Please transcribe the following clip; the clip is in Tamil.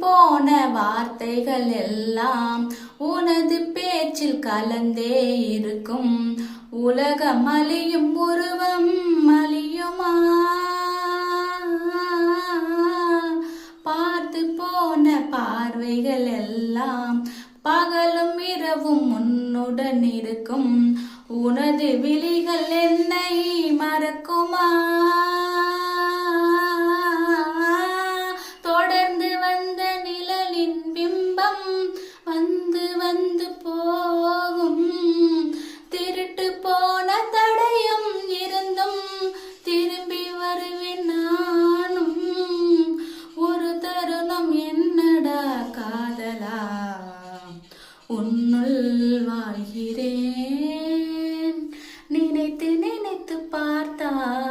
போன வார்த்தைகள் எல்லாம் உனது பேச்சில் கலந்தே இருக்கும். உலகம் அழியும் உருவம் அழியுமா? பார்த்து போன பார்வைகள் எல்லாம் பகலும் இரவும் உன்னுடன் இருக்கும். உனது விழிகள் என்னை மறக்குமா? உன்னுள் வாழ்கிறேன். நினைத்து நினைத்து பார்த்தால்